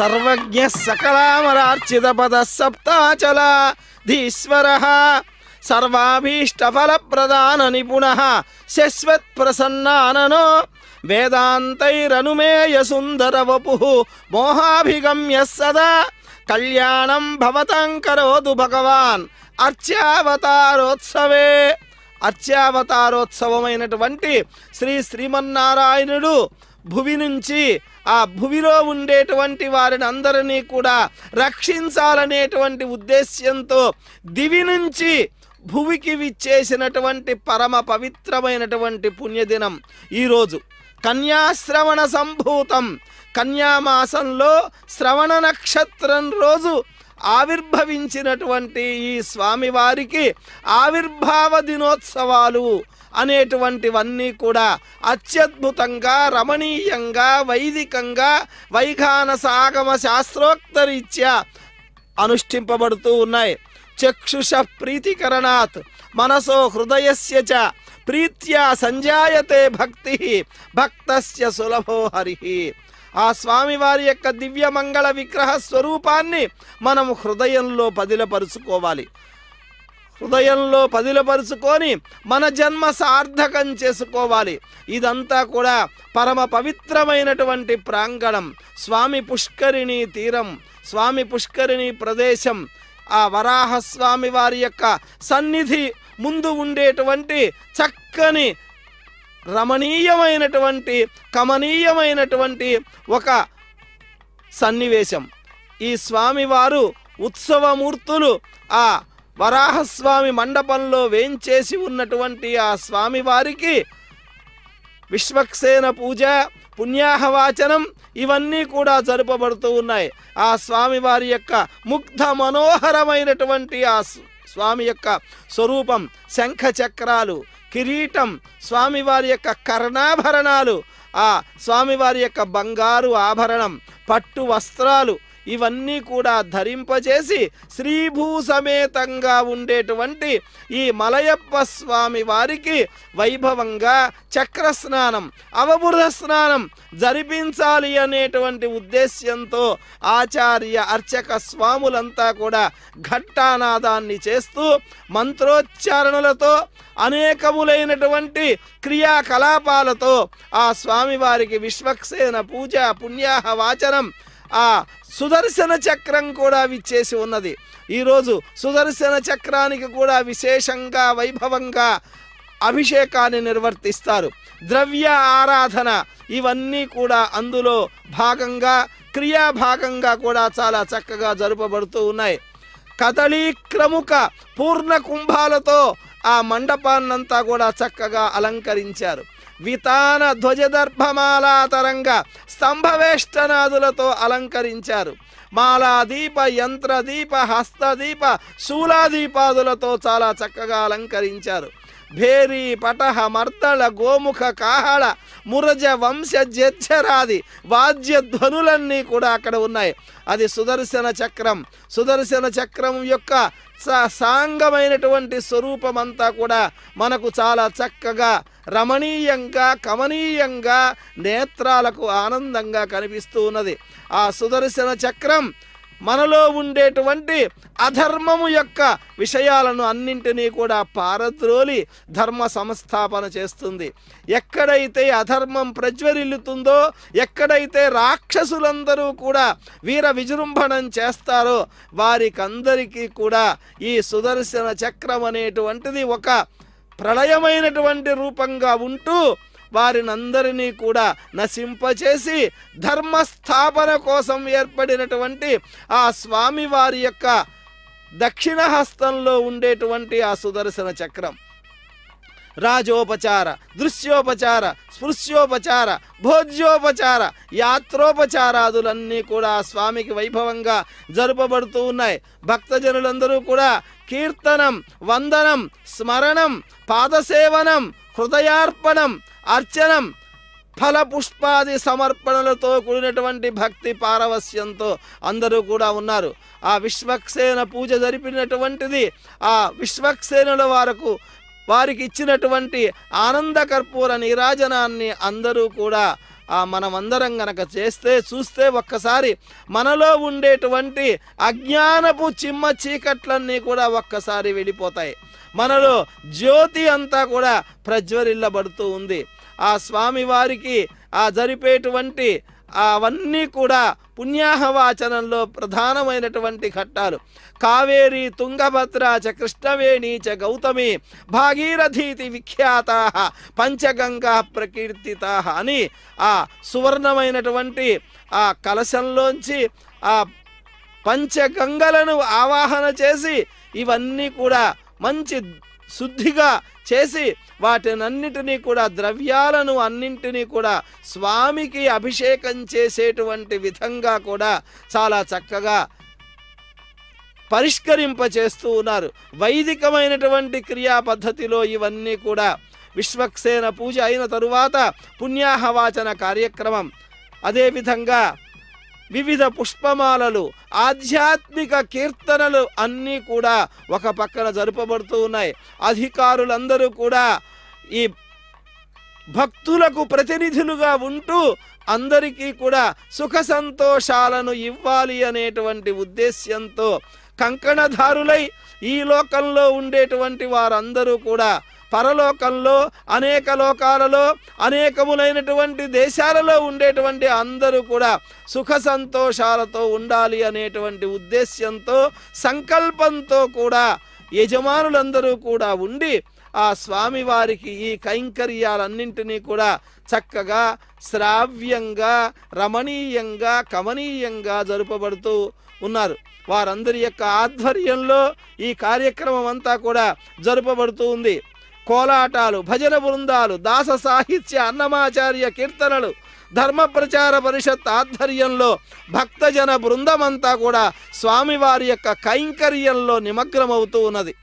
సర్వజ్ఞ సకలామరార్చిత పద సప్తాచలాధీశ్వర సర్వాభీష్టఫల ప్రదాన నిపుణ. శశ్వత్ ప్రసన్నాననో. వేదాంతైరనుమేయ సుందర వపు. మోహాభిగమ్య సదా. కళ్యాణం భవతం కరోదు భగవాన్. అర్చావతారోత్సవే అర్చావతారోత్సవమైనటువంటి శ్రీ శ్రీమన్నారాయణుడు భువి నుంచి ఆ భువిలో ఉండేటువంటి వారిని అందరినీ కూడా రక్షించాలనేటువంటి ఉద్దేశ్యంతో దివి నుంచి భువికి విచ్చేసినటువంటి పరమ పవిత్రమైనటువంటి పుణ్యదినం ఈరోజు. కన్యాశ్రవణ సంభూతం. కన్యామాసంలో శ్రవణ నక్షత్రం రోజు ఆవిర్భవించినటువంటి ఈ స్వామివారికి ఆవిర్భావ దినోత్సవాలు అనేటువంటివన్నీ కూడా అత్యద్భుతంగా రమణీయంగా వైదికంగా వైఖానస ఆగమ శాస్త్రోక్తరీత్యా అనుష్ఠింపబడుతూ ఉన్నాయి. చక్షుష ప్రీతికరణాత్ మనసో హృదయస్య చ ప్రీత్యా సంజాయతే భక్తి భక్తస్య సులభో హరి. ఆ స్వామివారి యొక్క దివ్య మంగళ విగ్రహ స్వరూపాన్ని మనం హృదయంలో పదిలపరుచుకోవాలి. హృదయంలో పదిలపరుచుకొని మన జన్మ సార్థకం చేసుకోవాలి. ఇదంతా కూడా పరమ పవిత్రమైనటువంటి ప్రాంగణం. స్వామి పుష్కరిణి తీరం స్వామి పుష్కరిణి ప్రదేశం ఆ వరాహస్వామి వారి యొక్క సన్నిధి ముందు ఉండేటువంటి చక్కని రమణీయమైనటువంటి కమనీయమైనటువంటి ఒక సన్నివేశం. ఈ స్వామివారు ఉత్సవమూర్తులు ఆ వరాహస్వామి మండపంలో వేంచేసి ఉన్నటువంటి ఆ స్వామివారికి విశ్వక్సేన పూజ పుణ్యాహవాచనం ఇవన్నీ కూడా జరుపబడుతూ ఉన్నాయి. ఆ స్వామివారి యొక్క ముగ్ధ మనోహరమైనటువంటి ఆ స్వామి యొక్క స్వరూపం శంఖ చక్రాలు కిరీటం స్వామివారి యొక్క కర్ణాభరణాలు ఆ స్వామివారి యొక్క బంగారు ఆభరణం పట్టు వస్త్రాలు ఇవన్నీ కూడా ధరింపజేసి శ్రీభూ సమేతంగా ఉండేటువంటి ఈ మలయప్ప స్వామి వారికి వైభవంగా చక్రస్నానం అవబుధ స్నానం జరిపించాలి అనేటువంటి ఉద్దేశ్యంతో ఆచార్య అర్చక స్వాములంతా కూడా ఘట్టానాదాన్ని చేస్తూ మంత్రోచ్చారణలతో అనేకములైనటువంటి క్రియాకలాపాలతో ఆ స్వామివారికి విశ్వక్సేన పూజ పుణ్యాహ వాచనం ఆ సుదర్శన చక్రం కూడా విచ్చేసి ఉన్నది. ఈరోజు సుదర్శన చక్రానికి కూడా విశేషంగా వైభవంగా అభిషేకాన్ని నిర్వర్తిస్తారు. ద్రవ్య ఆరాధన ఇవన్నీ కూడా అందులో భాగంగా క్రియా భాగంగా కూడా చాలా చక్కగా జరుపబడుతూ ఉన్నాయి. కదళీక్రముక పూర్ణ కుంభాలతో ఆ మండపాన్నంతా కూడా చక్కగా అలంకరించారు. వితాన ధ్వజదర్భమాలా తరంగ స్తంభవేష్టనాదులతో అలంకరించారు. మాలాదీప యంత్రదీప యంత్ర దీప హస్తదీప శూలాదీపాదులతో చాలా చక్కగా అలంకరించారు. భేరి పటహ మర్తళ గోముఖ కాహళ మురజ వంశ జచ్చరాది వాద్య ధ్వనులన్నీ కూడా అక్కడ ఉన్నాయి అది సుదర్శన చక్రం సుదర్శన చక్రం యొక్క స- సాంగమైనటువంటి స్వరూపం అంతా కూడా మనకు చాలా చక్కగా రమణీయంగా కమనీయంగా నేత్రాలకు ఆనందంగా కనిపిస్తూ ఉన్నది ఆ సుదర్శన చక్రం మనలో ఉండేటువంటి అధర్మము యొక్క విషయాలను అన్నింటినీ కూడా పారద్రోలి ధర్మ సంస్థాపన చేస్తుంది. ఎక్కడైతే అధర్మం ప్రజ్వరిల్లుతుందో ఎక్కడైతే రాక్షసులందరూ కూడా వీర విజృంభణం చేస్తారో వారికందరికీ కూడా ఈ సుదర్శన చక్రం అనేటువంటిది ఒక ప్రళయమైనటువంటి రూపంగా ఉంటూ వారినందరినీ కూడా నశింపచేసి ధర్మస్థాపన కోసం ఏర్పడినటువంటి ఆ స్వామి వారి యొక్క దక్షిణ హస్తంలో ఉండేటువంటి ఆ సుదర్శన చక్రం. రాజోపచార దృశ్యోపచార స్పృశ్యోపచార భోజ్యోపచార యాత్రోపచారాదులన్నీ కూడా స్వామికి వైభవంగా జరుపబడుతూ ఉన్నాయి. భక్తజనులందరూ కూడా కీర్తనం వందనం స్మరణం పాదసేవనం హృదయార్పణం అర్చనం ఫలపుష్పాది సమర్పణలతో కూడినటువంటి భక్తి పారవస్యంతో అందరూ కూడా ఉన్నారు. ఆ విశ్వక్సేన పూజ జరిపినటువంటిది ఆ విశ్వక్సేనుల వారకు వారికి ఇచ్చినటువంటి ఆనంద కర్పూర నీరాజనాన్ని అందరూ కూడా మనమందరం గనక చేస్తే చూస్తే ఒక్కసారి మనలో ఉండేటువంటి అజ్ఞానపు చిమ్మ చీకట్లన్నీ కూడా ఒక్కసారి వెళ్ళిపోతాయి మనలో జ్యోతి అంతా కూడా ప్రజ్వరిల్లబడుతూ ఉంది. ఆ స్వామి వారికి ఆ జరిపేటువంటి అవన్నీ కూడా పుణ్యాహవాచనంలో ప్రధానమైనటువంటి ఘట్టాలు. కావేరి తుంగభద్ర చ కృష్ణవేణి చ గౌతమి భాగీరథీతి విఖ్యాత పంచగంగా ప్రకీర్తిత అని ఆ సువర్ణమైనటువంటి ఆ కలశంలోంచి ఆ పంచగంగలను ఆవాహన చేసి ఇవన్నీ కూడా మంచి శుద్ధిగా చేసి వాటినన్నిటినీ కూడా ద్రవ్యాలను అన్నింటినీ కూడా స్వామికి అభిషేకం చేసేటువంటి విధంగా కూడా చాలా చక్కగా పరిష్కరింపచేస్తూ ఉన్నారు. వైదికమైనటువంటి క్రియా పద్ధతిలో ఇవన్నీ కూడా విశ్వక్సేన పూజ అయిన తరువాత పుణ్యాహవాచన కార్యక్రమం. అదేవిధంగా వివిధ పుష్పమాలలు ఆధ్యాత్మిక కీర్తనలు అన్నీ కూడా ఒక పక్కన జరుపబడుతూ ఉన్నాయి. అధికారులందరూ కూడా ఈ భక్తులకు ప్రతినిధులుగా ఉంటూ అందరికీ కూడా సుఖ సంతోషాలను ఇవ్వాలి అనేటువంటి ఉద్దేశ్యంతో కంకణధారులై ఈ లోకంలో ఉండేటువంటి వారందరూ కూడా పరలోకంలో అనేక లోకాలలో అనేకములైనటువంటి దేశాలలో ఉండేటువంటి అందరూ కూడా సుఖ సంతోషాలతో ఉండాలి అనేటువంటి ఉద్దేశ్యంతో సంకల్పంతో కూడా యజమానులందరూ కూడా ఉండి ఆ స్వామివారికి ఈ కైంకర్యాలన్నింటినీ కూడా చక్కగా శ్రావ్యంగా రమణీయంగా కమనీయంగా జరుపబడుతూ ఉన్నారు. వారందరి యొక్క ఆధ్వర్యంలో ఈ కార్యక్రమం అంతా కూడా జరుపబడుతూ ఉంది. కోలాటాలు భజన బృందాలు దాస సాహిత్య అన్నమాచార్య కీర్తనలు ధర్మ ప్రచార పరిషత్ ఆధ్వర్యంలో భక్తజన బృందమంతా కూడా స్వామివారి యొక్క కైంకర్యంలో నిమగ్నమవుతూ ఉన్నది.